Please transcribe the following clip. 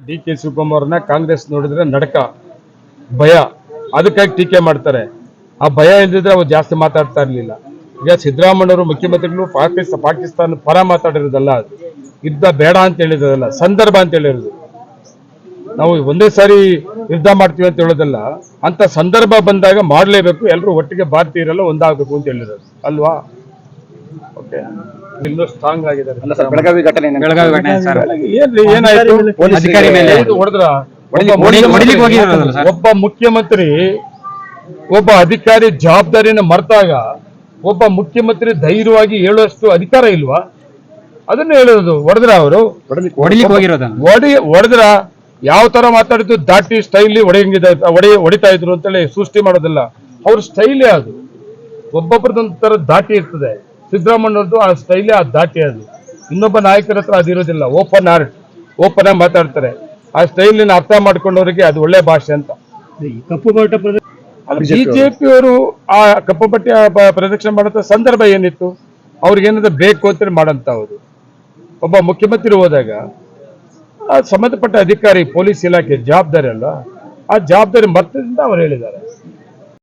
D K ಶಿವಕುಮಾರ್ನ Congress ನೋಡಿದ್ರೆ ನಡಕ, ಭಯ. ಅದಕ್ಕಾಗಿ ಟೀಕೆ ಮಾಡ್ತಾರೆ. ಆ ಭಯ ಇಲ್ದಿದ್ರೆ ಅವ್ರು ಜಾಸ್ತಿ ಮಾತಾಡ್ತಾ ಇರಲಿಲ್ಲ. ಈಗ ಸಿದ್ದರಾಮಯ್ಯವರು ಮುಖ್ಯಮಂತ್ರಿಗಳು ಪಾಕಿಸ್ತಾನ ಪಾಕಿಸ್ತಾನ ಪರ ಮಾತಾಡಿರೋದಲ್ಲ ಯುದ್ಧ ಬೇಡ ಅಂತ ಹೇಳಿರೋದಲ್ಲ, ಸಂದರ್ಭ ಅಂತ ಹೇಳಿರೋದು. ನಾವು ಒಂದೇ ಸಾರಿ ಯುದ್ಧ ಮಾಡ್ತೀವಿ ಅಂತ ಹೇಳೋದಲ್ಲ, ಅಂತ ಸಂದರ್ಭ ಬಂದಾಗ ಮಾಡಲೇಬೇಕು. ಎಲ್ಲರೂ ಒಟ್ಟಿಗೆ ಭಾರತೀಯರೆಲ್ಲ ಒಂದಾಗಬೇಕು ಅಂತ ಹೇಳಿರೋದು. ಅಲ್ವಾ? ಓಕೆ. ಇನ್ನೂ ಸ್ಟ್ರಾಂಗ್ ಆಗಿದ್ದಾರೆ. ಅಲ್ಲ ಸರ್ ಬೆಳಗಾವಿ ಘಟನೆ ಬೆಳಗಾವಿ ಘಟನೆ ಸರ್. ಏನ್ರಿ ಏನಾಯ್ತು? ಪೊಲೀಸ್ ಅಧಿಕಾರಿ ಮೇಲೆ. ಹೊಡೆದ್ರ? ಒಬ್ಬ ಮುಖ್ಯಮಂತ್ರಿ- ಹೋಗಿರೋದಲ್ಲ ಸರ್? ಒಬ್ಬ ಮುಖ್ಯಮಂತ್ರಿ ಒಬ್ಬ ಅಧಿಕಾರಿ ಜವಾಬ್ದಾರಿಯನ್ನು ಮರ್ತಾಗ ಒಬ್ಬ ಮುಖ್ಯಮಂತ್ರಿ ಧೈರ್ಯವಾಗಿ ಹೇಳುವಷ್ಟು ಅಧಿಕಾರ ಇಲ್ವಾ? ಅದನ್ನ ಹೇಳೋದು ಹೊಡೆದ್ರ ಅವರು? ಹೊಡಿ ಹೊಡೆದ್ರ? ಯಾವ ತರ ಮಾತಾಡಿದ್ರು ದಾಟಿ ಸ್ಟೈಲಿ ಹೊಡೆಯಂಗಿದ ಹೊಡೆ ಹೊಡಿತಾ ಇದ್ರು ಅಂತೇಳಿ ಸೃಷ್ಟಿ ಮಾಡೋದಿಲ್ಲ. ಅವ್ರ ಸ್ಟೈಲೇ ಅದು. ಒಬ್ಬೊಬ್ರದೊಂಥರ ದಾಟಿ ಇರ್ತದೆ. ಸಿದ್ದರಾಮಯ್ಯವ್ರದ್ದು ಆ ಸ್ಟೈಲೇ ಆ ದಾಟಿ ಅದು. ಇನ್ನೊಬ್ಬ ನಾಯಕರ ಹತ್ರ ಅದಿರೋದಿಲ್ಲ ಓಪನ್ ಆರ್ಟ್ ಓಪನ್ ಆಗಿ ಮಾತಾಡ್ತಾರೆ. ಆ ಸ್ಟೈಲಿನ ಅರ್ಥ ಮಾಡ್ಕೊಂಡವರಿಗೆ ಅದು ಒಳ್ಳೆ ಭಾಷೆ ಅಂತ. ಕಪ್ಪು ಬಿ ಪ್ರದರ್ಶನ ಬಿಜೆಪಿ ಅವರು ಆ ಕಪ್ಪು ಬಟ್ಟೆ ಪ್ರದಕ್ಷಿಣೆ ಮಾಡೋ ಸಂದರ್ಭ ಏನಿತ್ತು? ಅವ್ರಿಗೆ ಏನಾದ್ರು ಬೇಕು ಅಂತ ಅವರು. ಒಬ್ಬ ಮುಖ್ಯಮಂತ್ರಿ ಹೋದಾಗ ಆ ಸಂಬಂಧಪಟ್ಟ ಅಧಿಕಾರಿ ಪೊಲೀಸ್ ಇಲಾಖೆ ಜವಾಬ್ದಾರಿ ಅಲ್ಲ ಆ ಜವಾಬ್ದಾರಿ ಮರ್ತದಿಂದ ಅವ್ರು ಹೇಳಿದ್ದಾರೆ.